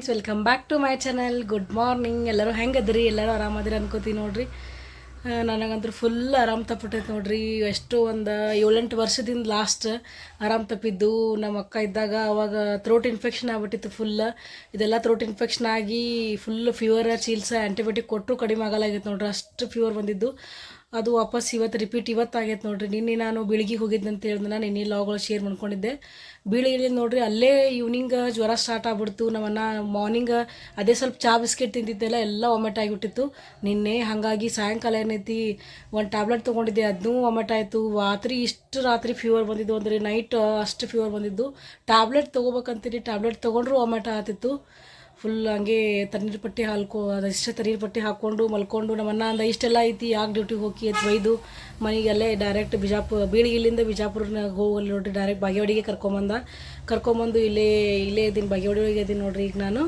Friends welcome back to my channel good morning ಎಲ್ಲರೂ ಹೆಂಗದ್ರಿ? ಎಲ್ಲರೂ ಆರಾಮದಿರಿ ಅನ್ಕೋತೀನಿ ನೋಡ್ರಿ. ನನಗಂತೂ ಫುಲ್ ಆರಾಮ್ ತಪ್ಪಿಟ್ಟೈತೆ ನೋಡ್ರಿ. ಎಷ್ಟು ಒಂದು ಏಳೆಂಟು ವರ್ಷದಿಂದ ಲಾಸ್ಟ್ ಆರಾಮ್ ತಪ್ಪಿದ್ದು. ನಮ್ಮ ಅಕ್ಕ ಇದ್ದಾಗ ಅವಾಗ ಥ್ರೋಟ್ ಇನ್ಫೆಕ್ಷನ್ ಆಗ್ಬಿಟ್ಟಿತ್ತು ಫುಲ್ ಇದೆಲ್ಲ ಥ್ರೋಟ್ ಇನ್ಫೆಕ್ಷನ್ ಆಗಿ ಫುಲ್ ಫೀವರ್ ಚೀಲ್ಸ ಆ್ಯಂಟಿಬಯೋಟಿಕ್ ಕೊಟ್ಟರು ಕಡಿಮೆ ಆಗಲ್ಲಾಗಿತ್ತು ನೋಡ್ರಿ. ಅಷ್ಟು ಫೀವರ್ ಬಂದಿದ್ದು. ಅದು ವಾಪಸ್ ಇವತ್ತು ರಿಪೀಟ್ ಇವತ್ತು ಆಗೈತೆ ನೋಡ್ರಿ. ನಿನ್ನೆ ನಾನು ಬೆಳಿಗ್ಗೆ ಹೋಗಿದ್ದೆ ಅಂತ ಹೇಳಿದ್ನ ನಿನ್ನೆ ಲಾಗಳು ಶೇರ್ ಮಾಡ್ಕೊಂಡಿದ್ದೆ. ಬೀಳಿಗೆ ನೋಡ್ರಿ, ಅಲ್ಲೇ ಈವ್ನಿಂಗ್ ಜ್ವರ ಸ್ಟಾರ್ಟ್ ಆಗ್ಬಿಡ್ತು. ನಮ್ಮನ್ನ ಮಾರ್ನಿಂಗ್ ಅದೇ ಸ್ವಲ್ಪ ಚಾ ಬಿಸ್ಕೆಟ್ ತಿಂದಿದ್ದೆಲ್ಲ ಎಲ್ಲ ವಾಮಿಟ್ ಆಗಿಬಿಟ್ಟಿತ್ತು. ನಿನ್ನೆ ಹಾಗಾಗಿ ಸಾಯಂಕಾಲ ಏನೈತಿ, ಒಂದು ಟ್ಯಾಬ್ಲೆಟ್ ತೊಗೊಂಡಿದ್ದೆ, ಅದನ್ನೂ ವಾಮಿಟ್ ಆಯಿತು. ರಾತ್ರಿ ಇಷ್ಟು ರಾತ್ರಿ ಫೀವರ್ ಬಂದಿದ್ದು, ಅಂದರೆ ನೈಟ್ ಅಷ್ಟು ಫೀವರ್ ಬಂದಿದ್ದು. ಟ್ಯಾಬ್ಲೆಟ್ ತೊಗೋಬೇಕಂತೀನಿ ಟ್ಯಾಬ್ಲೆಟ್ ತೊಗೊಂಡ್ರು ವಾಮಿಟ್ ಆಗ್ತಿತ್ತು. ಫುಲ್ ಹಂಗೆ ತಣ್ಣೀರು ಪಟ್ಟಿ ಹಾಲ್ಕೊ ಅದಷ್ಟೇ ತಣ್ಣೀರು ಪಟ್ಟಿ ಹಾಕ್ಕೊಂಡು ಮಲ್ಕೊಂಡು ನಮ್ಮ ಅಣ್ಣ ಅಂದ, ಇಷ್ಟೆಲ್ಲ ಐತಿ, ಯಾಕೆ ಡ್ಯೂಟಿಗೆ ಹೋಗಿ? ಅಂತ ಬೈದು ಮನೆಗೆಲ್ಲೇ ಡೈರೆಕ್ಟ್ ಬಿಜಾಪುರ ಬೀಳಿಗಿಲ್ಲಿಂದ ಬಿಜಾಪುರನಾಗ ಹೋಗಲ್ಲ ನೋಡ್ರಿ ಡೈರೆಕ್ಟ್ ಬಾಗೇವಾಡಿಗೆ ಕರ್ಕೊಂಬಂದ. ಕರ್ಕೊಂಬಂದು ಇಲ್ಲೇ ಇಲ್ಲೇ ಇದ್ದೀನಿ ಬಾಗೇವಾಡಿ ಒಳಗೆ ಇದ್ದೀನಿ ನೋಡ್ರಿ ಈಗ ನಾನು.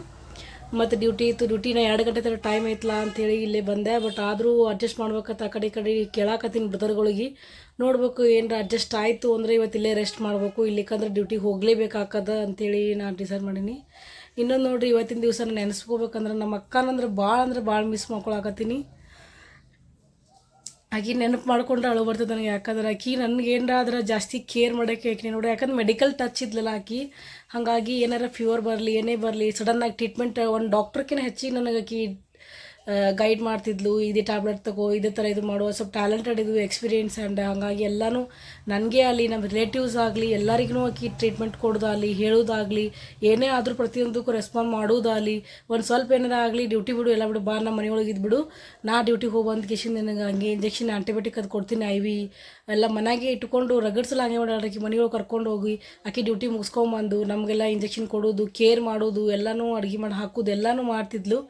ಮತ್ತು ಡ್ಯೂಟಿ ಇತ್ತು ಡ್ಯೂಟಿನ ಎರಡು ಗಂಟೆ ಥರ ಟೈಮ್ ಐತಲ್ಲ ಅಂತೇಳಿ ಇಲ್ಲೇ ಬಂದೆ. ಬಟ್ ಆದರೂ ಅಡ್ಜಸ್ಟ್ ಮಾಡ್ಬೇಕಂತ ಆ ಕಡೆ ಈ ಕಡೆ ಕೇಳಾಕತ್ತೀನಿ ಬ್ರದರ್ಗಳಿಗೆ. ನೋಡ್ಬೇಕು ಏನರ ಅಡ್ಜಸ್ಟ್ ಆಯಿತು ಅಂದರೆ ಇವತ್ತು ಇಲ್ಲೇ ರೆಸ್ಟ್ ಮಾಡಬೇಕು, ಇಲ್ಲಿಕಂದ್ರೆ ಡ್ಯೂಟಿಗೆ ಹೋಗಲೇಬೇಕಾಗದ ಅಂತೇಳಿ ನಾನು ಡಿಸೈಡ್ ಮಾಡೀನಿ. ಇನ್ನೊಂದು ನೋಡ್ರಿ ಇವತ್ತಿನ ದಿವಸ ನಾನು ನೆನೆಸ್ಕೋಬೇಕಂದ್ರೆ ನಮ್ಮ ಅಕ್ಕನಂದ್ರೆ ಭಾಳ ಅಂದ್ರೆ ಭಾಳ ಮಿಸ್ ಮಾಡ್ಕೊಳಕತ್ತೀನಿ ಆಕಿ ನೆನಪು ಮಾಡ್ಕೊಂಡ್ರೆ ಅಳು ಬರ್ತದೆ ನನಗೆ, ಯಾಕಂದ್ರೆ ಆಕಿ ನನಗೆ ಆದ್ರೆ ಜಾಸ್ತಿ ಕೇರ್ ಮಾಡೋಕೆ ಆಕೆ ನೋಡಿ, ಯಾಕಂದ್ರೆ ಮೆಡಿಕಲ್ ಟಚ್ ಇದ್ಲಲ್ಲ ಆಕಿ, ಹಾಗಾಗಿ ಏನಾರ ಫೀವರ್ ಬರಲಿ, ಏನೇ ಬರಲಿ ಸಡನ್ನಾಗಿ ಟ್ರೀಟ್ಮೆಂಟ್ ಒಂದು ಡಾಕ್ಟ್ರಕ್ಕಿಂತ ಹೆಚ್ಚಿಗೆ ನನಗೆ ಆಕಿ ಗೈಡ್ ಮಾಡ್ತಿದ್ಲು, ಇದೇ ಟ್ಯಾಬ್ಲೆಟ್ ತಗೋ, ಇದೇ ಥರ ಇದು ಮಾಡುವ. ಸ್ವಲ್ಪ ಟ್ಯಾಲೆಂಟೆಡ್ ಇದು ಎಕ್ಸ್ಪೀರಿಯೆನ್ಸ್ ಆ್ಯಂಡ್ ಹಂಗಾಗಿ ಎಲ್ಲನೂ ನನಗೆ ಅಲ್ಲಿ, ನಮ್ಮ ರಿಲೇಟಿವ್ಸ್ ಆಗಲಿ, ಎಲ್ಲರಿಗೂ ಆಕಿ ಟ್ರೀಟ್ಮೆಂಟ್ ಕೊಡೋದಾಗಲಿ ಹೇಳೋದಾಗಲಿ ಏನೇ ಆದರೂ ಪ್ರತಿಯೊಂದಕ್ಕೂ ರೆಸ್ಪಾಂಡ್ ಮಾಡೋದಾಗಲಿ ಒಂದು ಸ್ವಲ್ಪ ಏನಾರ ಆಗಲಿ ಡ್ಯೂಟಿ ಬಿಡು, ಎಲ್ಲ ಬಿಡು, ಬಾ ನಮ್ಮ ಮನೆಯೊಳಗೆ ಇದ್ಬಿಡು ನಾ ಡ್ಯೂಟಿಗೆ ಹೋಗಿ ಬಂದು ನನಗೆ ಹಂಗೆ ಇಂಜೆಕ್ಷನ್ ಆ್ಯಂಟಿಬಯೋಟಿಕ್ ಅದು ಕೊಡ್ತೀನಿ ಐ ವಿ ಎಲ್ಲ ಮನೆಗೆ ಇಟ್ಕೊಂಡು ರಗಡ್ಸಲ್ಲ ಹಂಗೆ ಮಾಡಾಕಿ ಮನೆಯೊಳಗೆ ಕರ್ಕೊಂಡು ಹೋಗಿ, ಆಕಿ ಡ್ಯೂಟಿ ಮುಗಿಸ್ಕೊಂಬಂದು, ನಮಗೆಲ್ಲ ಇಂಜೆಕ್ಷನ್ ಕೊಡೋದು ಕೇರ್ ಮಾಡೋದು ಎಲ್ಲನೂ ಅಡುಗೆ ಮಾಡಿ ಹಾಕೋದು ಎಲ್ಲನೂ ಮಾಡ್ತಿದ್ಲು.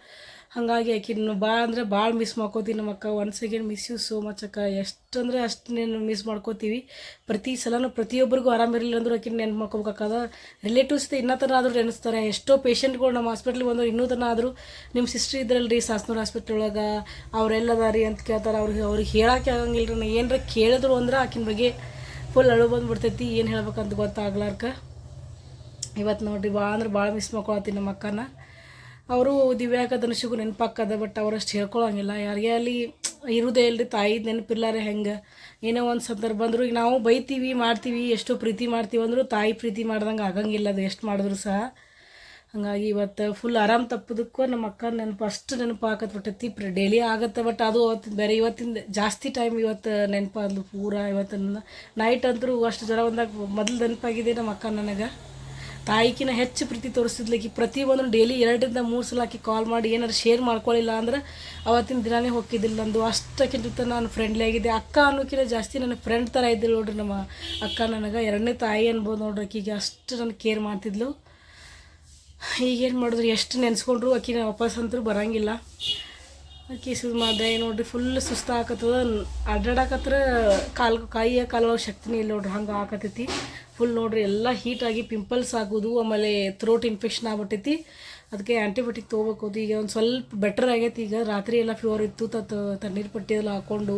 ಹಾಗಾಗಿ ಆಕಿನ ಭಾಳ ಅಂದರೆ ಭಾಳ ಮಿಸ್ ಮಾಡ್ಕೋತೀವಿ ನಮ್ಮ ಅಕ್ಕ. Once again miss you so much ಅಕ್ಕ. ಎಷ್ಟು ಅಂದರೆ ಅಷ್ಟು ನೀನು ಮಿಸ್ ಮಾಡ್ಕೋತೀವಿ. ಪ್ರತಿ ಸಲನೂ ಪ್ರತಿಯೊಬ್ಬರಿಗೂ ಆರಾಮಿರಲಿಲ್ಲ ಅಂದರೂ ಆಕಿನ ನೆನ್ಪು ಮಾಡ್ಕೋಬೇಕಾದ ರಿಲೇಟಿವ್ಸ್ ಇನ್ನೂ ಆದರೂ ನೆನೆಸ್ತಾರೆ. ಎಷ್ಟೋ ಪೇಷಂಟ್ಗಳು ನಮ್ಮ ಹಾಸ್ಪಿಟ್ಲಿಗೆ ಬಂದರು ಇನ್ನೂ ತನ ಆದರೂ ನಿಮ್ಮ ಸಿಸ್ಟ್ರ್ ಇದ್ರಲ್ರಿ ಸಾಸ್ನೂರು ಹಾಸ್ಪಿಟ್ಲ್ ಒಳಗೆ. ಅವರೆಲ್ಲದಾರಿ ಅಂತ ಕೇಳ್ತಾರೆ. ಅವ್ರಿಗೆ ಅವ್ರಿಗೆ ಹೇಳೋಕ್ಕೆ ಆಗಂಗಿಲ್ಲ ರೀ ನಾ ಏನರ ಕೇಳಿದ್ರು ಅಂದ್ರೆ ಆಕಿನ ಬಗ್ಗೆ ಫುಲ್ ಅಳು ಬಂದುಬಿಡ್ತೈತಿ. ಏನು ಹೇಳ್ಬೇಕಂತ ಗೊತ್ತಾಗ್ಲಾರ್ಕ ಇವತ್ತು ನೋಡ್ರಿ ಭಾಳ ಅಂದ್ರೆ ಭಾಳ ಮಿಸ್ ಮಾಡ್ಕೊಳತ್ತೀನಿ ನಮ್ಮ ಅಕ್ಕನ. ಅವರು ದಿವ್ಯಾಕ ಧನುಷಿಗೂ ನೆನಪಾಕದ ಬಟ್ ಅವರಷ್ಟು ಹೇಳ್ಕೊಳಂಗಿಲ್ಲ. ಯಾರಿಗೆ ಅಲ್ಲಿ ಇರುವುದೇ ಇಲ್ಲರಿ ತಾಯಿ ನೆನಪಿಲ್ಲಾರೆ ಹೆಂಗೆ? ಏನೋ ಒಂದು ಸಂದರ್ಭ ಬಂದರೂ, ಈಗ ನಾವು ಬೈತೀವಿ, ಮಾಡ್ತೀವಿ, ಎಷ್ಟೋ ಪ್ರೀತಿ ಮಾಡ್ತೀವಿ ಅಂದರೂ ತಾಯಿ ಪ್ರೀತಿ ಮಾಡ್ದಂಗೆ ಆಗಂಗಿಲ್ಲ, ಅದು ಎಷ್ಟು ಮಾಡಿದ್ರು ಸಹ. ಹಾಗಾಗಿ ಇವತ್ತು ಫುಲ್ ಆರಾಮ್ ತಪ್ಪದಕ್ಕೂ ನಮ್ಮ ಅಕ್ಕ ನೆನಪು ಅಷ್ಟು ನೆನಪು ಹಾಕತ್ಬಿಟ್ಟೈತಿ ಪ್ರ ಡೈಲಿ ಆಗತ್ತೆ ಬಟ್ ಅದು ಅವತ್ತು ಬೇರೆ ಇವತ್ತಿನ ಜಾಸ್ತಿ ಟೈಮ್ ಇವತ್ತು ನೆನಪು ಅಂದು ಪೂರ ಇವತ್ತು ನೈಟ್ ಅಂತೂ ಅಷ್ಟು ಜ್ವರ ಬಂದಾಗ ಮೊದಲು ನೆನಪಾಗಿದೆ ನಮ್ಮ ಅಕ್ಕ ನನಗೆ. ತಾಯಿಕಿನ ಹೆಚ್ಚು ಪ್ರೀತಿ ತೋರಿಸಿದ್ಲಿಕ್ಕೆ ಪ್ರತಿ ಒಂದು ಡೈಲಿ ಎರಡರಿಂದ ಮೂರು ಸಲ ಆಕಿ ಕಾಲ್ ಮಾಡಿ ಏನಾರು ಶೇರ್ ಮಾಡ್ಕೊಳ್ಳಿಲ್ಲ ಅಂದ್ರೆ ಅವತ್ತಿನ ದಿನಾನೇ ಹೋಗಿದ್ದಿಲ್ಲ ನಂದು. ಅಷ್ಟಕ್ಕಿಂತ ಜೊತೆ ನಾನು ಫ್ರೆಂಡ್ಲಿ ಆಗಿದ್ದೆ. ಅಕ್ಕ ಅನ್ನೋಕಿನ ಜಾಸ್ತಿ ನನ್ನ ಫ್ರೆಂಡ್ ಥರ ಇದ್ದಿಲ್ಲ ನೋಡ್ರಿ ನಮ್ಮ ಅಕ್ಕ ನನಗೆ. ಎರಡನೇ ತಾಯಿ ಅನ್ಬೋದು ನೋಡ್ರಿ ಆಕಿಗೆ ಅಷ್ಟು ನನಗೆ ಕೇರ್ ಮಾಡ್ತಿದ್ಲು. ಈಗೇನು ಮಾಡಿದ್ರು? ಎಷ್ಟು ನೆನೆಸ್ಕೊಂಡ್ರು? ಆಕಿನ ವಾಪಸ್ ಅಂತೂ ಬರೋಂಗಿಲ್ಲ. ಆಕಿ ಸುದ್ ಮಾಡಿದೆ. ನೋಡ್ರಿ ಫುಲ್ ಸುಸ್ತು ಆಕತ್ತದ ಅಡ್ಡಾಡಕತ್ರ ಕಾಲು ಕೈಯ ಕಾಲು ಶಕ್ತಿನೇ ಇಲ್ಲ ನೋಡ್ರಿ. ಹಂಗೆ ಆಕತೈತಿ ಫುಲ್ ನೋಡ್ರಿ, ಎಲ್ಲ ಹೀಟಾಗಿ ಪಿಂಪಲ್ಸ್ ಆಗೋದು, ಆಮೇಲೆ ಥ್ರೋಟ್ ಇನ್ಫೆಕ್ಷನ್ ಆಗ್ಬಿಟ್ಟೈತಿ. ಅದಕ್ಕೆ ಆ್ಯಂಟಿಬಯೋಟಿಕ್ ತೊಗೋಬೇಕು ಈಗ ಒಂದು ಸ್ವಲ್ಪ ಬೆಟರ್ ಆಗೈತಿ. ಈಗ ರಾತ್ರಿ ಎಲ್ಲ ಫೀವರ್ ಇತ್ತು ತತ್ ತಣ್ಣೀರು ಪಟ್ಟಿ ಎಲ್ಲ ಹಾಕ್ಕೊಂಡು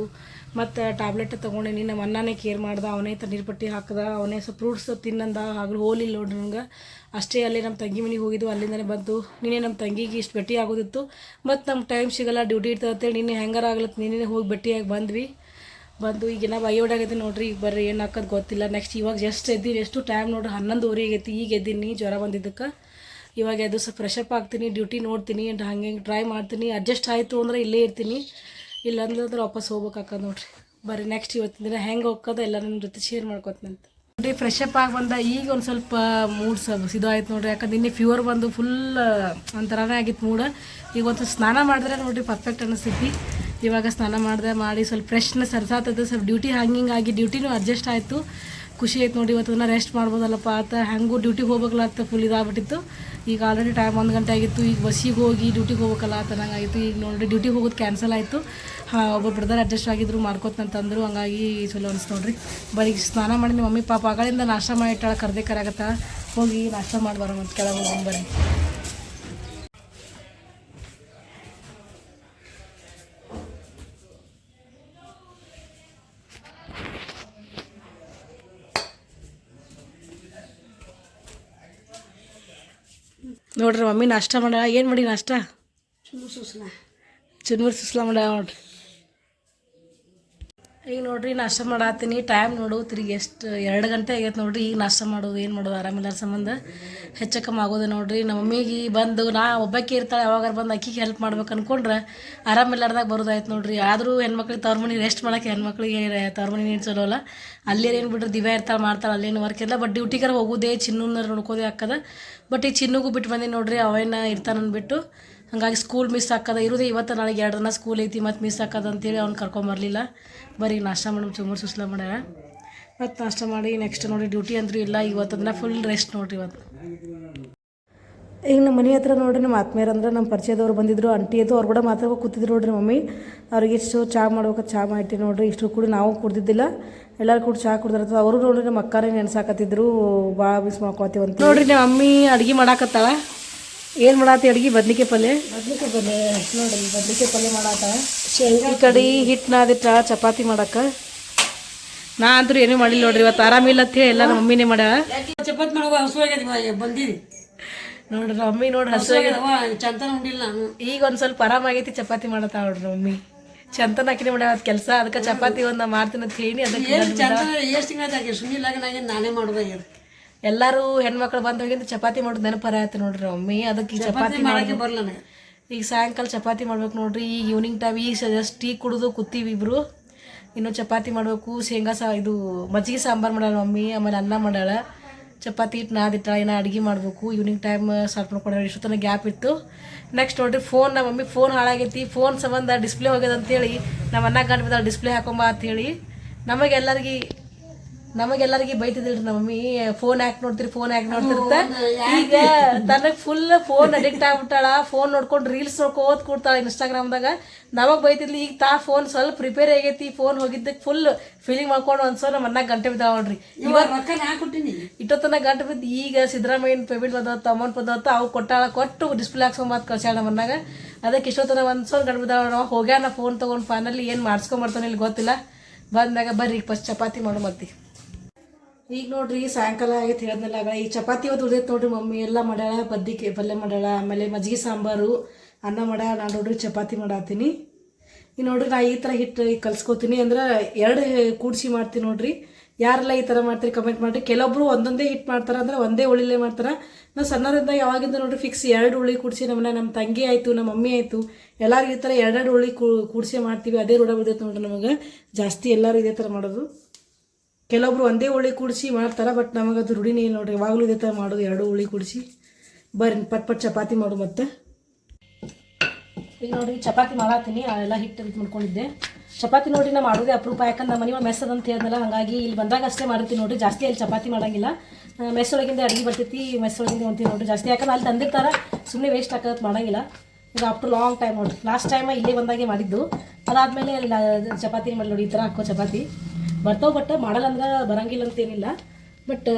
ಮತ್ತು ಟ್ಯಾಬ್ಲೆಟ್ ತೊಗೊಂಡೆ. ನಮ್ಮ ಮನ್ನಾನೇ ಕೇರ್ ಮಾಡ್ದ, ಅವನೇ ತಣ್ಣೀರು ಪಟ್ಟಿ ಹಾಕ್ದ, ಅವನೇ ಸ್ವಲ್ಪ ಫ್ರೂಟ್ಸ್ ತಿನ್ನಂದ ಆಗಲೂ ಹೋಲಿಲ್ಲ ನೋಡ್ರಿ ನಂಗೆ. ಅಷ್ಟೇ ಅಲ್ಲಿ ನಮ್ಮ ತಂಗಿ ಮನೆಗೆ ಹೋಗಿದ್ದು ಅಲ್ಲಿಂದನೇ ಬಂತು ನಿನ್ನೆ ನಮ್ಮ ತಂಗಿಗೆ ಇಷ್ಟು ಭೇಟಿ ಆಗೋದಿತ್ತು. ಮತ್ತು ನಮ್ಮ ಟೈಮ್ ಸಿಗಲ್ಲ ಡ್ಯೂಟಿ ಇರ್ತದೆ ನಿನ್ನೆ ಹೆಂಗಾರ ಆಗ್ಲತ್ತು ನಿನ್ನೆ ಹೋಗಿ ಭೇಟಿಯಾಗಿ ಬಂದ್ವಿ. ಬಂದು ಈಗಿನ ಬೈಯೋಡಾಗೈತಿ ನೋಡ್ರಿ, ಈಗ ಬರ್ರಿ, ಏನು ಹಾಕೋದು ಗೊತ್ತಿಲ್ಲ. ನೆಕ್ಸ್ಟ್ ಇವಾಗ ಜಸ್ಟ್ ಎದ್ದೀನಿ, ಎಷ್ಟು ಟೈಮ್ ನೋಡ್ರಿ, ಹನ್ನೊಂದುವರೆ ಆಗೈತಿ, ಈಗ ಎದ್ದೀನಿ, ಜ್ವರ ಬಂದಿದ್ದಕ್ಕೆ. ಇವಾಗ ಅದು ಸ್ವಲ್ಪ ಫ್ರೆಶಪ್ ಆಗ್ತೀನಿ ಡ್ಯೂಟಿ ನೋಡ್ತೀನಿ ಹಂಗೆ ಹಿಂಗೆ ಟ್ರೈ ಮಾಡ್ತೀನಿ ಅಡ್ಜಸ್ಟ್ ಆಯಿತು ಅಂದ್ರೆ ಇಲ್ಲೇ ಇರ್ತೀನಿ. ಇಲ್ಲಾಂದ್ರೆ ವಾಪಸ್ ಹೋಗ್ಬೇಕಾಕದ ನೋಡ್ರಿ. ಬರ್ರಿ ನೆಕ್ಸ್ಟ್ ಇವತ್ತಿನ ದಿನ ಹೆಂಗೆ ಹೋಗೋದು ಎಲ್ಲ ನನ್ನ ಜೊತೆ ಶೇರ್ ಮಾಡ್ಕೊತೀನಿ ಅಂತ. ನೋಡ್ರಿ ಫ್ರೆಶ್ ಅಪ್ ಆಗಿ ಬಂದ, ಈಗ ಒಂದು ಸ್ವಲ್ಪ ಮೂಡ್ ಸ ಇದು ಆಯ್ತು ನೋಡ್ರಿ. ಯಾಕಂದ್ರೆ ಇನ್ನೇ ಫ್ಯೂವರ್ ಬಂದು ಫುಲ್ ಒಂಥರನೇ ಆಗಿತ್ತು ಮೂಡ ಈಗ ಒಂದು ಸ್ನಾನ ಮಾಡಿದ್ರೆ ನೋಡ್ರಿ ಪರ್ಫೆಕ್ಟ್ ಅನಿಸ್ತೈತಿ ಇವಾಗ ಸ್ನಾನ ಮಾಡಿದೆ, ಮಾಡಿ ಸ್ವಲ್ಪ ಫ್ರೆಶ್ನೆಸ್ ಸರಿಸಾತದ ಸ್ವಲ್ಪ ಡ್ಯೂಟಿ ಹ್ಯಾಂಗಿಂಗ್ ಆಗಿ ಡ್ಯೂಟಿನೂ ಅಡ್ಜಸ್ಟ್ ಆಯಿತು. ಖುಷಿ ಆಯ್ತು ನೋಡಿ, ಇವತ್ತು ದಿನ ರೆಸ್ಟ್ ಮಾಡ್ಬೋದಲ್ಲಪ್ಪ ಆತ. ಹೆಂಗೂ ಡ್ಯೂಟಿಗೆ ಹೋಗ್ಬೇಕಲ್ಲ ಅಂತ ಫುಲ್ ಇದಾಗ್ಬಿಟ್ಟಿತ್ತು. ಈಗ ಆಲ್ರೆಡಿ ಟೈಮ್ ಒಂದು ಗಂಟೆ ಆಗಿತ್ತು. ಈಗ ಬಸ್ಸಿಗೆ ಹೋಗಿ ಡ್ಯೂಟಿಗೆ ಹೋಗ್ಬೇಕಲ್ಲ ಆ ಆಯಿತು ಈಗ ನೋಡಿ ಡ್ಯೂಟಿಗೆ ಹೋಗೋದು ಕ್ಯಾನ್ಸಲ್ ಆಯಿತು. ಹಾಂ ಒಬ್ಬ ಬ್ರದರ್ ಅಡ್ಜಸ್ಟ್ ಆಗಿದ್ರು ಮಾಡ್ಕೊತಂತಂದ್ರು ಹಂಗಾಗಿ ಚಲೋ ಅನಿಸ್ತು ನೋಡ್ರಿ. ಬರೀ ಸ್ನಾನ ಮಾಡಿ ಮಮ್ಮಿ, ಪಾಪ ಆಗಳಿಂದ ನಾಷ್ಟ ಮಾಡಿಟ್ಟಾಳ ಕರ್ದೆ ಕರಾಗತ್ತ ಹೋಗಿ ನಾಷ್ಟ ಮಾಡಿ ಬರೋಣ ಕೆಳಗೆ ಹೋಗಿ ಬರ್ರಿ ನೋಡ್ರಿ ಮಮ್ಮಿ ನಾಷ್ಟ ಮಾಡ ಏನು ಮಾಡಿ ನಾಷ್ಟ? ಚುನ್ಮುರ್ ಸುಸ್ಲಾ ಚುನ್ಮುರ್ ಸುಸ್ಲಾ ಮಾಡ ನೋಡ್ರಿ. ಈಗ ನೋಡ್ರಿ ನಾಷ್ಟ ಮಾಡತ್ತೀನಿ. ಟೈಮ್ ನೋಡು, ತಿರುಗಿ ಎಷ್ಟು, ಎರಡು ಗಂಟೆ ಆಗೈತೆ ನೋಡ್ರಿ. ಈಗ ನಾಷ್ಟ ಮಾಡೋದು, ಏನು ಮಾಡೋದು ಆರಾಮಿಲ್ಲ ಸಂಬಂಧ. ಹೆಚ್ಚು ಕಮ್ಮಿ ಆಗೋದು ನೋಡ್ರಿ. ನಮ್ಮ ಮಮ್ಮಿಗೆ ಬಂದು, ನಾ ಒಬ್ಬಕ್ಕೆ ಇರ್ತಾಳೆ ಯಾವಾಗ ಬಂದು ಅಕ್ಕಿಗೆ ಹೆಲ್ಪ್ ಮಾಡ್ಬೇಕು ಅನ್ಕೊಂಡ್ರೆ ಆರಾಮಿಲ್ಲಾರ್ದಾಗ ಬರೋದಾಯ್ತು ನೋಡ್ರಿ. ಆದರೂ ಹೆಣ್ಮಕ್ಳಿಗೆ ತವ್ರ ಮನೆ ರೆಸ್ಟ್ ಮಾಡೋಕ್ಕೆ ಹೆಣ್ಮಕ್ಳಿಗೆ ತವ್ರ ಮನೆ ನೀನು ಚಲೋ ಅಲ್ಲ. ಅಲ್ಲೇನು ಬಿಡ್ರಿ ದಿವ್ಯ ಇರ್ತಾಳೆ, ಮಾಡ್ತಾಳೆ, ಅಲ್ಲೇನು ವರ್ಕ್ ಇಲ್ಲ. ಬಟ್ ಡ್ಯೂಟಿಗಾರ ಹೋಗೋದೇ ಚಿನ್ನೂನ ನೋಡ್ಕೋದೇ ಹಾಕದ ಬಟ್ ಈ ಚಿನ್ನಗೂ ಬಿಟ್ಟು ಬಂದೀನಿ ನೋಡ್ರಿ, ಅವೇನ ಇರ್ತಾನೆ ಅಂದ್ಬಿಟ್ಟು ಹಂಗಾಗಿ ಸ್ಕೂಲ್ ಮಿಸ್ ಆಕದ. ಇರೋದೇ ಇವತ್ತು ನಾಳೆಗೆ ಎರಡು ದಿನ ಸ್ಕೂಲ್ ಐತಿ ಮತ್ತು ಮಿಸ್ ಆಕ್ಕದ ಅಂತೇಳಿ ಅವ್ನು ಕರ್ಕೊಂಬರ್ಲಿಲ್ಲ ಬರೀ ನಾಷ್ಟ ಮಾಡಿ ಚುಮರ್ ಸುಸ್ಲ ಮಾಡ್ಯಾರ. ಮತ್ತು ನಾಷ್ಟ ಮಾಡಿ ನೆಕ್ಸ್ಟ್ ನೋಡಿ ಡ್ಯೂಟಿ ಅಂದ್ರೂ ಇಲ್ಲ ಇವತ್ತು ಅದನ್ನ ಫುಲ್ ರೆಸ್ಟ್ ನೋಡಿರಿ ಇವತ್ತು. ಈಗ ನಮ್ಮ ಮನೆ ಹತ್ರ ನೋಡ್ರಿ ನಮ್ಮ ಆತ್ಮೀಯರು ಅಂದ್ರೆ ನಮ್ಮ ಪರಿಚಯದವ್ರು ಬಂದಿದ್ರು ಅಂಟಿ ಅದು ಅವ್ರು ಕೂಡ ಮಾತಾಡ್ಕೊ ಕೂತಿದ್ರು ನೋಡ್ರಿ ಮಮ್ಮಿ. ಅವ್ರಿಗೆ ಇಷ್ಟು ಚಹಾ ಮಾಡ್ಬೇಕು ಚಹಾ ಮಾಡಿ ನೋಡ್ರಿ ಇಷ್ಟು ಕೂಡ ನಾವು ಕುಡ್ದಿದ್ದಿಲ್ಲ. ಎಲ್ಲರೂ ಕೂಡ ಚಹಾ ಕುಡ್ದಿರ್ತದೆ ಅವರು ನೋಡ್ರಿ ನಮ್ಮ ಅಕ್ಕನೇ ನೆನ್ಸಾಕತ್ತಿದ್ರು ಭಾಳ ಮಿಸ್ ಮಾಡ್ಕೊತೀವಿ ಅಂತ ನೋಡ್ರಿ ನಮ್ಮ ಮಮ್ಮಿ ಅಡುಗೆ ಮಾಡಾಕತ್ತಾಳ. ಏನು ಮಾಡಾತಿ ಅಡುಗೆ? ಬದ್ನಿಕಾಯಿ ಪಲ್ಯ? ಬದ್ನಿಕಾಯಿ ಪಲ್ಯ ನೋಡ್ರಿ ಬದ್ನಿಕಾಯಿ ಪಲ್ಯ ಮಾಡಾತ ಈ ಕಡೆ ಹಿಟ್ಟು ನಾದಿಟ್ಟ ಚಪಾತಿ ಮಾಡಕ್ಕ ನಾ ಅಂದ್ರೂ ಏನೂ ಮಾಡಿಲ್ಲ ನೋಡ್ರಿ ಇವತ್ತು ಆರಾಮಿಲ್ಲ ಅಂತ ಹೇಳಿ ಎಲ್ಲ ನಮ್ಮ ಮಮ್ಮಿನೇ ಮಾಡ ಚಪಾತಿ ಮಾಡುವ ಹಸು ಆಗ್ಯದ ಬಂದಿರಿ ನೋಡ್ರಿ ಮಮ್ಮಿ ನೋಡ್ರಿ ಹಸು ಚಂತನ ಉಂಡಿಲ್ಲ ನಾನು. ಈಗ ಒಂದು ಸ್ವಲ್ಪ ಆರಾಮಾಗೈತಿ ಚಪಾತಿ ಮಾಡತ್ತ ನೋಡ್ರಿ ಮಮ್ಮಿ. ಚಂತನ ಹಾಕಿನೇ ಮಾಡ್ಯಾವ ಕೆಲಸ ಅದಕ್ಕೆ ಚಪಾತಿ ಒಂದು ಮಾಡ್ತೀನಿ ಅಂತ ಹೇಳಿ ಅದಕ್ಕೆ ಎಷ್ಟು ತಿಂಗಳ ಸುಮ್ಮನೆ ನಾನೇ ಮಾಡೋದಾಗ್ಯದ ಎಲ್ಲರೂ ಹೆಣ್ಮಕ್ಳು ಬಂದು ಹೋಗಿಂದ ಚಪಾತಿ ಮಾಡೋದು ನೆನಪರ ಆಯ್ತು ನೋಡ್ರಿ ಮಮ್ಮಿ ಅದಕ್ಕೆ ಈ ಚಪಾತಿ ಮಾಡಕ್ಕೆ ಬರಲ್ಲ ಈಗ ಸಾಯಂಕಾಲ ಚಪಾತಿ ಮಾಡ್ಬೇಕು ನೋಡ್ರಿ. ಈಗ ಈವ್ನಿಂಗ್ ಟೈಮ್ ಈಗ ಜಸ್ಟ್ ಟೀ ಕುಡಿದು ಕುತ್ತೀವಿ ಇಬ್ರು. ಇನ್ನು ಚಪಾತಿ ಮಾಡಬೇಕು. ಶೇಂಗಾ ಸಾ ಇದು ಮಜ್ಜಿಗೆ ಸಾಂಬಾರು ಮಾಡ್ಯಾಳ ಮಮ್ಮಿ ಆಮೇಲೆ ಅನ್ನ ಮಾಡ್ಯಾಳ ಚಪಾತಿ ಇಟ್ಟು ನಾದಿಟ್ಟ ಏನೋ ಅಡುಗೆ ಮಾಡಬೇಕು. ಈವ್ನಿಂಗ್ ಟೈಮ್ ಸ್ವಲ್ಪ ಇಷ್ಟು ತನಕ ಗ್ಯಾಪ್ ಇತ್ತು. ನೆಕ್ಸ್ಟ್ ನೋಡ್ರಿ ಫೋನ್ ನಮ್ಮ ಮಮ್ಮಿ ಫೋನ್ ಹಾಳಾಗೈತಿ. ಫೋನ್ ಸಂಬಂಧ ಡಿಸ್ಪ್ಲೇ ಹೋಗ್ಯದ ಅಂತೇಳಿ ನಮ್ಮ ಅನ್ನ ಗಂಟು ಡಿಸ್ಪ್ಲೇ ಹಾಕೊಂಬ ಅಂತೇಳಿ ನಮಗೆಲ್ಲರಿಗೆ ನಮಗೆಲ್ಲರಿಗೆ ಬೈತಿದಿಲ್ರಿ ನಮ್ಮ ಮಮ್ಮಿ. ಫೋನ್ ಯಾಕೆ ನೋಡ್ತೀರಿ ಫೋನ್ ಯಾಕೆ ನೋಡ್ತಿರ್ತ ಈಗ ತನಗೆ ಫುಲ್ ಫೋನ್ ಅಡಿಕ್ಟ್ ಆಗ್ಬಿಟ್ಟಾಳ ಫೋನ್ ನೋಡ್ಕೊಂಡು ರೀಲ್ಸ್ ನೋಡ್ಕೋತ್ ಕೂಡ್ತಾಳ ಇನ್ಸ್ಟಾಗ್ರಾಮ್ದಾಗ ನಮಗೆ ಬೈತಿದ್ಲಿ ಈಗ ತಾ ಫೋನ್ ಸ್ವಲ್ಪ ಪ್ರಿಪೇರ್ ಆಗೈತಿ ಫೋನ್ ಹೋಗಿದ್ದಕ್ಕೆ ಫುಲ್ ಫೀಲಿಂಗ್ ಮಾಡ್ಕೊಂಡು ಒಂದ್ಸಲ ನಮ್ಮ ಅನ್ನ ಗಂಟೆ ಬಿದ್ದಾವ ನೋಡ್ರಿ. ಇಟ್ಟೊತ್ತನ ಗಂಟೆ ಬಿದ್ದು ಈಗ ಸಿದ್ದರಾಮಯ್ಯನ ಪೇಮೆಂಟ್ ಬಂದವತ್ತ ಅಮೌಂಟ್ ಬಂದವತ್ತ ಅವು ಕೊಟ್ಟಾಳ ಕೊಟ್ಟು ಡಿಸ್ಪ್ಲೇ ಹಾಕ್ಸ್ಕೊಂಬತ್ ಕಳ್ಸ್ಯಾಳ ನಮ್ಮ ಅದಕ್ಕೆ ಇಷ್ಟೊತ್ತನ ಒಂದ್ಸಲ ಗಂಟೆ ಬಿದ್ದಾವ ನಾವು ಹೋಗ್ಯಾನ ಫೋನ್ ತೊಗೊಂಡು ಫೈನಲ್ಲಿ ಏನು ಮಾಡ್ಸ್ಕೊಂಬರ್ತಾನೆ ಇಲ್ಲಿ ಗೊತ್ತಿಲ್ಲ. ಬಂದಾಗ ಬರ್ರಿ ಫಸ್ಟ್ ಚಪಾತಿ ಮಾಡು ಮತ್ತಿ. ಈಗ ನೋಡ್ರಿ, ಸಾಯಂಕಾಲ ಆಗೈತೆ ಹೇಳಿದ್ನಲ್ಲ ಆಗಲ್ಲ ಈ ಚಪಾತಿ ಇವತ್ತು ಉಳಿದೈತೆ ನೋಡ್ರಿ ಮಮ್ಮಿ. ಎಲ್ಲ ಮಾಡ್ಯಾಳ ಬದ್ದಿಕೆ ಪಲ್ಯ ಮಾಡ್ಯಾಳ ಆಮೇಲೆ ಮಜ್ಜಿಗೆ ಸಾಂಬಾರು, ಅನ್ನ ಮಾಡ್ಯಾಳ ನಾನು ನೋಡ್ರಿ ಚಪಾತಿ ಮಾಡಾತೀನಿ. ಈಗ ನೋಡ್ರಿ ನಾ ಈ ಥರ ಹಿಟ್ಟು ಈಗ ಕಲ್ಸ್ಕೊತೀನಿ ಅಂದ್ರೆ ಎರಡು ಕೂಡಿಸಿ ಮಾಡ್ತೀನಿ ನೋಡ್ರಿ. ಯಾರೆಲ್ಲ ಈ ಥರ ಮಾಡ್ತೀರಿ ಕಮೆಂಟ್ ಮಾಡಿರಿ. ಕೆಲವೊಬ್ರು ಒಂದೊಂದೇ ಹಿಟ್ಟು ಮಾಡ್ತಾರೆ ಅಂದ್ರೆ ಒಂದೇ ಉಳಿಲೇ ಮಾಡ್ತಾರೆ. ನಾವು ಸಣ್ಣರಿಂದ ಯಾವಾಗಿಂದ ನೋಡ್ರಿ ಫಿಕ್ಸ್ ಎರಡು ಉಳಿ ಕೂಡಿಸಿ ನಮ್ಮನೆ ನಮ್ಮ ತಂಗಿ ಆಯಿತು ನಮ್ಮ ಮಮ್ಮಿ ಆಯಿತು, ಎಲ್ಲರೂ ಈ ಥರ ಎರಡೆರಡು ಉಳಿ ಕೂಡಿಸಿ ಮಾಡ್ತೀವಿ. ಅದೇ ರೂಢ ಬಿದ್ದೈತೆ ನೋಡ್ರಿ ನಮಗೆ. ಜಾಸ್ತಿ ಎಲ್ಲರೂ ಇದೇ ಥರ ಮಾಡೋದು. ಕೆಲವೊಬ್ರು ಒಂದೇ ಉಳಿ ಕೂಡಿಸಿ ಮಾಡ್ತಾರೆ ಬಟ್ ನಮಗೆ ಅದು ಇಲ್ಲ ನೋಡ್ರಿ. ಯಾವಾಗಲೂ ಇದೇ ಥರ ಮಾಡೋದು, ಎರಡು ಹುಳಿ ಕೂಡಿಸಿ. ಬರ್ರಿ, ಪಟ್ ಪಟ್ ಚಪಾತಿ ಮಾಡು ಮತ್ತೆ. ಈಗ ನೋಡ್ರಿ, ಚಪಾತಿ ಮಾಡತ್ತೀನಿ ಎಲ್ಲ ಹಿಟ್ಟು ಇದು ಮಾಡ್ಕೊಂಡಿದ್ದೆ. ಚಪಾತಿ ನೋಡ್ರಿ, ನಾ ಮಾಡೋದೇ ಅಪರೂಪ. ಯಾಕಂದ್ರೆ ನಮ್ಮ ಮನೆ ಮೆಸ್ ಅಂತ ಹೇಳಿದ್ನಲ್ಲ, ಹಾಗಾಗಿ ಇಲ್ಲಿ ಬಂದಾಗ ಅಷ್ಟೇ ಮಾಡಿರ್ತೀನಿ ನೋಡ್ರಿ. ಜಾಸ್ತಿ ಅಲ್ಲಿ ಚಪಾತಿ ಮಾಡಂಗಿಲ್ಲ. ಮೆಸ್ಸೊಳಗಿಂದ ಅಡುಗೆ ಬರ್ತೈತಿ ಮೆಸ್ ಒಳಗಿಂದ ನೋಡ್ರಿ. ಜಾಸ್ತಿ ಯಾಕಂದ್ರೆ ಅಲ್ಲಿ ತಂದಿರ್ತಾರ ಸುಮ್ಮನೆ ವೇಸ್ಟ್ ಆಗತ್ತೆ ಮಾಡಂಗಿಲ್ಲ. ಅಪ್ ಟು ಲಾಂಗ್ ಟೈಮ್ ನೋಡ್ರಿ. ಲಾಸ್ಟ್ ಟೈಮ್ ಇಲ್ಲೇ ಬಂದಾಗೆ ಮಾಡಿದ್ದು. ಅದಾದಮೇಲೆ ಚಪಾತಿ ಮಾಡಿ ನೋಡಿ ಈ ಥರ ಹಾಕೋ ಚಪಾತಿ. ಬರ್ತಾವ ಬಟ್ ಮಾಡಲ್ಲ ಅಂದ್ರೆ ಬರಂಗಿಲ್ಲ ಅಂತೇನಿಲ್ಲ. ಬಟ್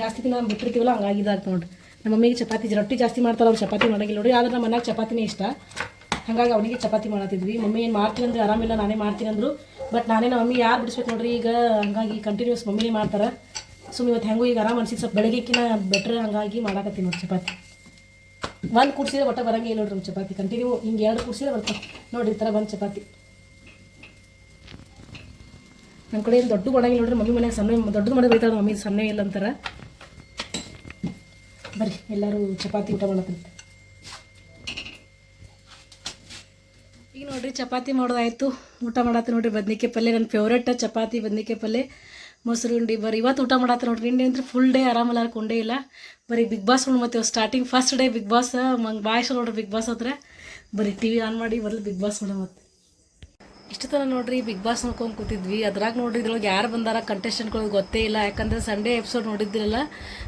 ಜಾಸ್ತಿ ದಿನ ಬಿಟ್ಟಿರ್ತೀವಲ್ಲ, ಹಂಗಾಗಿ ಇದಾಗ್ತದೆ ನೋಡ್ರಿ. ನಮ್ಮ ಮಮ್ಮಿಗೆ ಚಪಾತಿ ರೊಟ್ಟಿ ಜಾಸ್ತಿ ಮಾಡ್ತಾರೆ, ಅವ್ರು ಚಪಾತಿ ಮಾಡಂಗಿಲ್ಲ ನೋಡಿ ಆದ್ರೆ ನಮ್ಮ ಮನ್ಯಾಗ ಚಪಾತಿನೇ ಇಷ್ಟ. ಹಾಗಾಗಿ ಅವನಿಗೆ ಚಪಾತಿ ಮಾಡತ್ತಿದ್ವಿ ಮಮ್ಮಿ ಏನು ಮಾಡ್ತೀನಿ ಅಂದ್ರೆ ಆರಾಮಿಲ್ಲ, ನಾನೇ ಮಾಡ್ತೀನಿ ಅಂದರು. ಬಟ್ ನಾನೇ ನಮ್ಮ ಮಮ್ಮಿ ಯಾರು ಬಿಡಿಸ್ಬೇಕು ನೋಡ್ರಿ ಈಗ, ಹಂಗಾಗಿ ಕಂಟಿನ್ಯೂಸ್ ಮಮ್ಮಿನೇ ಮಾಡ್ತಾರೆ. ಸುಮ್ಮನೆ ಇವತ್ತು ಹೆಂಗೂ ಈಗ ಆರಾಮ್ ಅನ್ಸಿತ್ತು ಸ್ವಲ್ಪ ಬೆಳಗ್ಗೆಕಿನ ಬೆಟ್ರ್ ಹಂಗಾಗಿ ಮಾಡಾಕತ್ತೀನಿ ನೋಡಿ ಚಪಾತಿ. ಒಂದು ಕುಡ್ಸಿದ್ರೆ ಒಟ್ಟ ಬರಂಗಿಲ್ಲ ನೋಡ್ರಿ ನಮ್ಮ ಚಪಾತಿ. ಕಂಟಿನ್ಯೂ ಹಿಂಗೆ ಎರಡು ಕುಡ್ಸಿದ್ರೆ ಬರ್ತಾವೆ. ನೋಡ್ರಿ ಈ ಥರ ಬಂದು ಚಪಾತಿ. ನಮ್ಮ ಕಡೆ ಏನು ದೊಡ್ಡ ಮಾಡಂಗಿಲ್ಲ ನೋಡ್ರಿ, ಮಮ್ಮಿ ಮನೆಯಾಗ ಸಣ್ಣ ದೊಡ್ಡದು ಮಾಡೋದು ಬೈತಾಳೆ ಮಮ್ಮಿ ಸಣ್ಣ ಇಲ್ಲ ಅಂತಾರೆ. ಬರ್ರಿ, ಎಲ್ಲರೂ ಚಪಾತಿ ಊಟ ಮಾಡತ್ತಂತೆ ಈಗ ನೋಡ್ರಿ, ಚಪಾತಿ ಮಾಡೋದಾಯ್ತು, ಊಟ ಮಾಡತ್ತೆ ನೋಡ್ರಿ, ಬದ್ನಿಕಾಯಿ ಪಲ್ಯ ನನ್ನ ಫೇವ್ರೇಟ್ ಚಪಾತಿ ಬದ್ನಿಕಾಯಿ ಪಲ್ಯ, ಮೊಸರು ಉಂಡಿ ಬರೀ ಇವತ್ತು ಊಟ ಮಾಡತ್ತೆ ನೋಡ್ರಿ, ಹಿಂಡಿ ಅಂದ್ರೆ ಫುಲ್ ಡೇ ಆರಾಮಲ್ಲ ಕೊಂಡೇ ಇಲ್ಲ. ಬರೀ ಬಿಗ್ ಬಾಸ್ ನೋಡಿ ಮತ್ತೆ starting first day Bigg Boss ಮಂಗೆ ಭಾಳ ಇಷ್ಟ ನೋಡ್ರಿ ಬಿಗ್ ಬಾಸ್ ಹತ್ರ. ಬರೀ ಟಿ ವಿ ಆನ್ ಮಾಡಿ ಬರಲಿ ಬಿಗ್ ಬಾಸ್ ನೋಡ ಮತ್ತೆ. ಇಷ್ಟು ತನ ನೋಡ್ರಿ ಬಿಗ್ ಬಾಸ್ ನೋಡ್ಕೊಂಡು ಕೂತಿದ್ವಿ. ಅದ್ರಾಗ ನೋಡ್ರಿ ಇದ್ರೊಳಗೆ ಯಾರು ಬಂದಾರ ಕಂಟೆಸ್ಟೆಂಟ್ಗಳು ಗೊತ್ತೇ ಇಲ್ಲ. ಯಾಕಂದ್ರೆ ಸಂಡೇ ಎಪಿಸೋಡ್ ನೋಡಿದ್ರಲ್ಲ,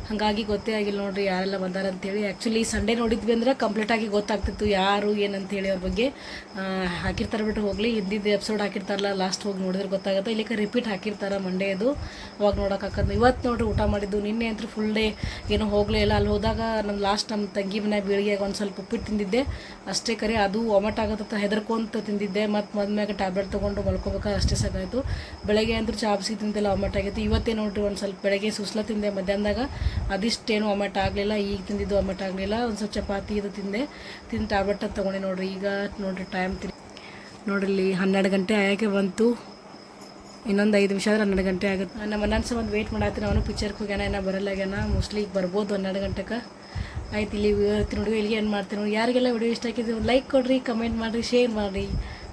ಹಾಗಾಗಿ ಗೊತ್ತೇ ಆಗಿಲ್ಲ ನೋಡ್ರಿ ಯಾರೆಲ್ಲ ಬಂದಾರ ಅಂತೇಳಿ. ಆ್ಯಕ್ಚುಲಿ ಸಂಡೇ ನೋಡಿದ್ವಿ ಅಂದ್ರೆ ಕಂಪ್ಲೀಟಾಗಿ ಗೊತ್ತಾಗ್ತಿತ್ತು ಯಾರು ಏನಂತೇಳಿ ಅವ್ರ ಬಗ್ಗೆ. ಹಾಕಿರ್ತಾರೆ ಬಿಟ್ಟು ಹೋಗಲಿ. ಹಿಂದಿದ್ದು ಎಪಿಸೋಡ್ ಹಾಕಿರ್ತಾರಲ್ಲ ಲಾಸ್ಟ್ ಹೋಗಿ ನೋಡಿದ್ರೆ ಗೊತ್ತಾಗುತ್ತೆ. ಇಲ್ಲಿ ರಿಪೀಟ್ ಹಾಕಿರ್ತಾರೆ ಮಂಡೇದು ಅವಾಗ ನೋಡೋಕ್ಕಾಗದು ಇವತ್ತು ನೋಡ್ರಿ ಊಟ ಮಾಡಿದ್ದು. ನಿನ್ನೆ ಅಂತೂ ಫುಲ್ ಡೇ ಏನೂ ಹೋಗಲೇ ಇಲ್ಲ. ಅಲ್ಲಿ ಹೋದಾಗ ನಮ್ಮ ಲಾಸ್ಟ್ ನಮ್ಮ ತಂಗಿ ಮನೆ ಬೀಳಿಗೆ ಒಂದು ಸ್ವಲ್ಪ ಉಪ್ಪಿಟ್ಟು ತಿಂದಿದ್ದೆ. ಅಷ್ಟೇ ಕರೆ, ಅದು ವಾಮಿಟ್ ಆಗತ್ತ ಹೆದರ್ಕೊಂತ ತಿಂದಿದ್ದೆ. ಮತ್ತು ಮದ್ಮ್ಯಾಗ ಟ್ಯಾಬ್ಲೆಟ್ ಟ್ಯಾಬ್ಲೆಟ್ ತೊಗೊಂಡು ಮಲ್ಕೋಬೇಕು? ಅಷ್ಟೇ ಸಾಕಾಯಿತು ಬೆಳಗ್ಗೆ ಅಂದ್ರೆ ಚಾಪ್ಸಿ ತಿಂದೆಲ್ಲ ವಾಮಿಟ್ ಆಗೈತೆ ಇವತ್ತೇ ನೋಡ್ರಿ ಒಂದು ಸ್ವಲ್ಪ ಬೆಳಗ್ಗೆ ಸುಸ್ಲ ತಿಂದೆ, ಮಧ್ಯಾಹ್ನದಾಗ. ಅದಿಷ್ಟೇನು ವಾಮಿಟ್ ಆಗಲಿಲ್ಲ, ಈಗ ತಿಂದಿದ್ದು ವಾಮಿಟ್ ಆಗಲಿಲ್ಲ. ಒಂದು ಸ್ವಲ್ಪ ಚಪಾತಿ ಇದು ತಿಂದೆ. ತಿಂದು ಟ್ಯಾಬ್ಲೆಟ್ ತೊಗೊಂಡೆ ನೋಡ್ರಿ. ಈಗ ನೋಡ್ರಿ ಟೈಮ್ ತಿನ್ ನೋಡ್ರಿ ಹನ್ನೆರಡು ಗಂಟೆ ಆಯಕೆ ಬಂತು. ಇನ್ನೊಂದು ಐದು ನಿಮಿಷ ಆದ್ರೆ ಹನ್ನೆರಡು ಗಂಟೆ ಆಗುತ್ತೆ. ನಮ್ಮ ಅನ್ನ ಒಂದು ವೇಟ್ ಮಾಡತ್ತೀನಿ. ಅವನು ಪಿಕ್ಚರ್ಗೆ ಹೋಗ್ಯಾನ ಏನೋ ಬರಲ್ಲಾಗ್ಯಾನ ಮೋಸ್ಟ್ಲಿ ಈಗ ಬರ್ಬೋದು ಹನ್ನೆರಡು ಗಂಟೆಗೆ ಆಯ್ತು, ಇಲ್ಲಿ ಇವತ್ತು ನೋಡಿ, ಇಲ್ಲಿಗೆ ಏನು ಮಾಡ್ತೀನಿ ನೋಡಿ. ಯಾರಿಗೆಲ್ಲ ವಿಡಿಯೋ ಇಷ್ಟ ಆಗಿದ್ದು ಲೈಕ್ ಕೊಡ್ರಿ ಕಮೆಂಟ್ ಮಾಡಿರಿ ಶೇರ್ ಮಾಡಿರಿ.